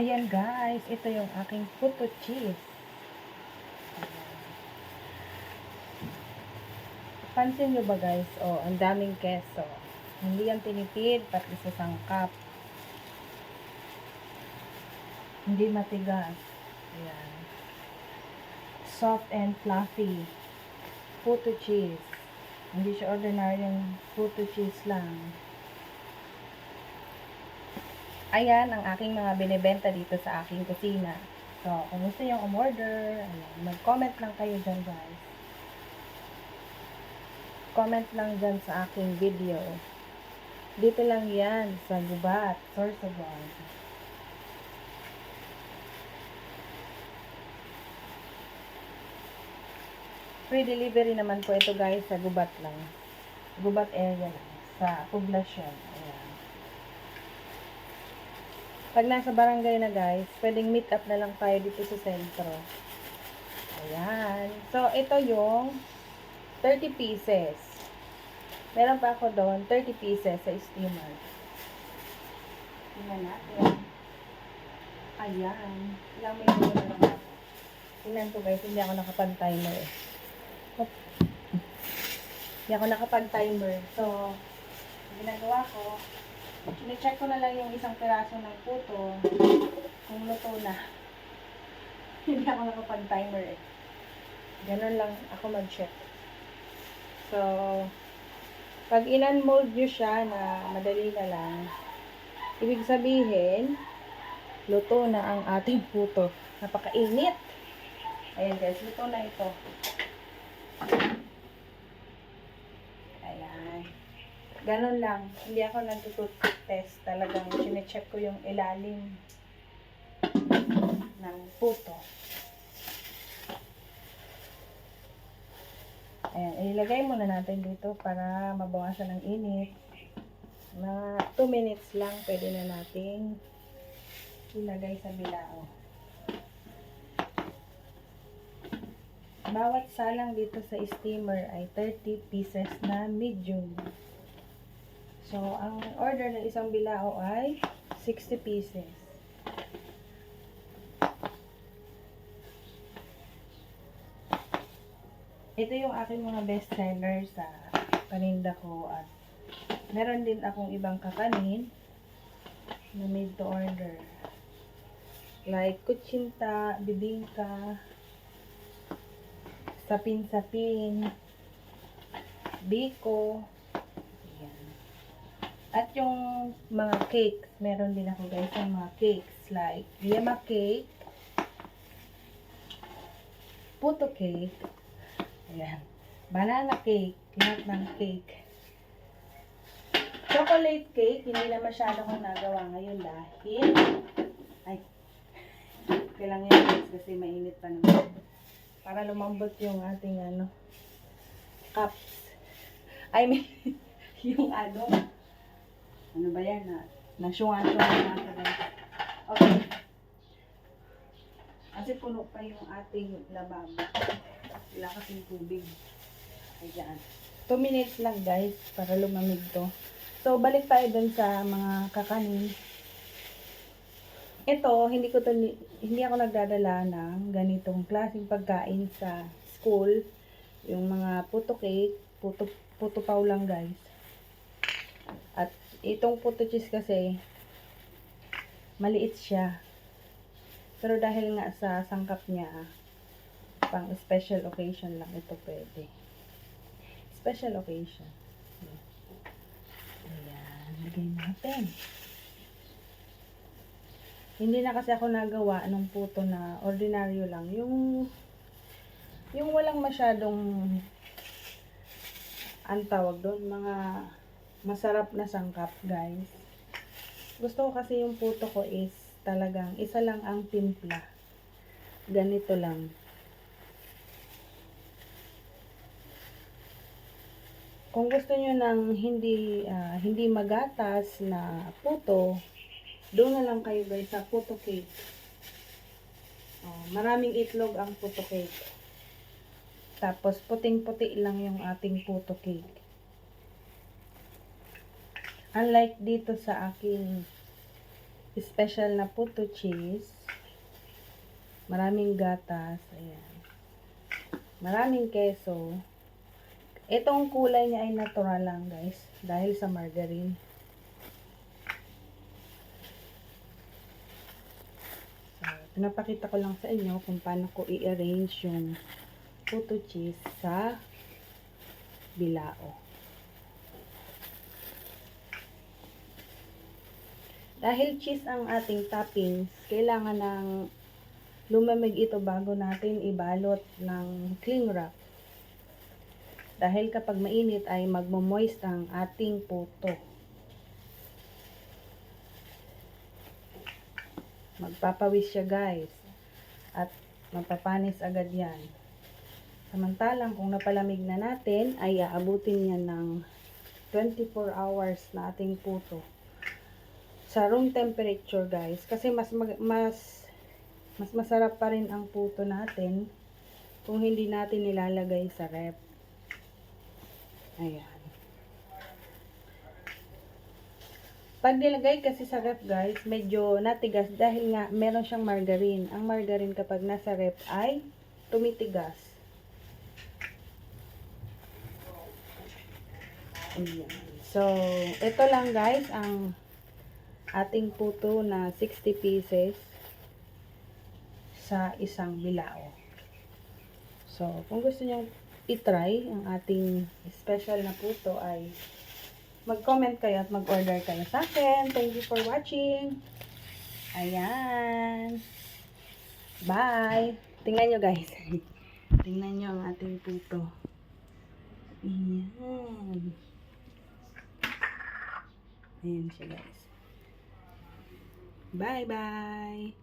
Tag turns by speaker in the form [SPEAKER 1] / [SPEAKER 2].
[SPEAKER 1] Ayan guys, ito yung aking puto cheese. Pansin nyo ba guys? Oh, ang daming keso. Hindi yan tinipid, pati sa sangkap. Hindi matigas. Ayan. Soft and fluffy. Puto cheese. Hindi siya ordinaryong puto cheese lang. Ayan ang aking mga binibenta dito sa aking kusina. So, kung gusto nyo umorder, mag-comment lang kayo dyan guys. Comment lang dyan sa aking video. Dito lang yan sa Gubat, Sorsogon. Free delivery naman po ito guys sa Gubat lang. Gubat area lang. Sa poblasyon. Ayan. Pag nasa barangay na guys, pwedeng meet up na lang tayo dito sa sentro. Ayan. So, ito yung 30 pieces. Meron pa ako doon, 30 pieces sa steamer. Tingnan natin. Ayan. Ilang minuto na lang. Tingnan ko guys, hindi ako nakapag-timer eh. Hindi ako nakapag-timer. So, ginagawa ko, Chine-check ko na lang yung isang piraso ng puto kung luto na. Hindi ako nakapag-timer eh. Ganun lang ako mag-check. So, pag in-unmold nyo siya na madali na lang, ibig sabihin, luto na ang ating puto. Napakainit. Ayan guys, luto na ito. Ayan. Ganon lang. Hindi ako nagtututut test. Talagang chinecheck ko yung ilalim ng puto. Ayan, ilagay muna natin dito para mabawasan ng init. Mga 2 minutes lang pwede na nating ilagay sa bilao. Bawat salang dito sa steamer ay 30 pieces na medium. So, ang order ng isang bilao ay 60 pieces. Ito yung aking mga best seller sa paninda ko at meron din akong ibang kakanin na made to order. Like kutsinta, bibingka, sapin-sapin, biko. At yung mga cakes, meron din ako guys yung mga cakes like yema cake, puto cake, ayan, banana cake, lahat ng cake. Chocolate cake, hindi na masyado kong nagawa ngayon dahil, ay, kailangan yun guys kasi mainit pa naman. Para lumambot yung ating ano, cups. I mean, yung ano, ano ba yan na, nasyunga-syunga na ito guys. Okay. Kasi puno pa yung ating lababo. Wala kasing tubig. Ayan. 2 minutes lang guys para lumamig to. So, balik tayo dun sa mga kakanin. Ito, hindi ko to, hindi ako nagdadala ng ganitong klaseng pagkain sa school. Yung mga puto cake, puto, puto paw lang guys. At itong puto cheese kasi, maliit siya. Pero dahil nga sa sangkap niya, pang special occasion lang ito pwede. Special occasion. Ayan, lagay natin. Hindi na kasi ako nagawa ng puto na ordinaryo lang. Yung yung walang masyadong ang tawag doon, mga masarap na sangkap, guys. Gusto ko kasi yung puto ko is talagang isa lang ang timpla. Ganito lang. Kung gusto nyo ng hindi ah, hindi magatas na puto, doon na lang kayo guys sa puto cake. Oh, maraming itlog ang puto cake. Tapos puting-puti lang yung ating puto cake. Unlike dito sa aking special na puto cheese. Maraming gatas. Ayan. Maraming keso. Itong kulay niya ay natural lang, guys. Dahil sa margarine. So, pinapakita ko lang sa inyo kung paano ko i-arrange yung puto cheese sa bilao. Dahil cheese ang ating toppings, kailangan ng lumamig ito bago natin ibalot ng cling wrap. Dahil kapag mainit ay magmo-moist ang ating puto. Magpapawis siya guys. At mapapanis agad yan. Samantalang kung napalamig na natin ay aabutin yan ng 24 hours na ating puto sa room temperature guys. Kasi mas mag, mas mas masarap pa rin ang puto natin kung hindi natin nilalagay sa rep. Ayan. Pag nilagay kasi sa rep guys medyo natigas dahil nga meron siyang margarine. Ang margarine kapag nasa rep ay tumitigas. Ayan. So ito lang guys ang ating puto na 60 pieces sa isang bilao. So, kung gusto niyo i-try ang ating special na puto ay mag-comment kayo at mag-order kayo sa akin. Thank you for watching. Ayan. Bye. Tingnan nyo guys. Tingnan nyo ang ating puto. Ayan. Ayan siya guys. Bye-bye!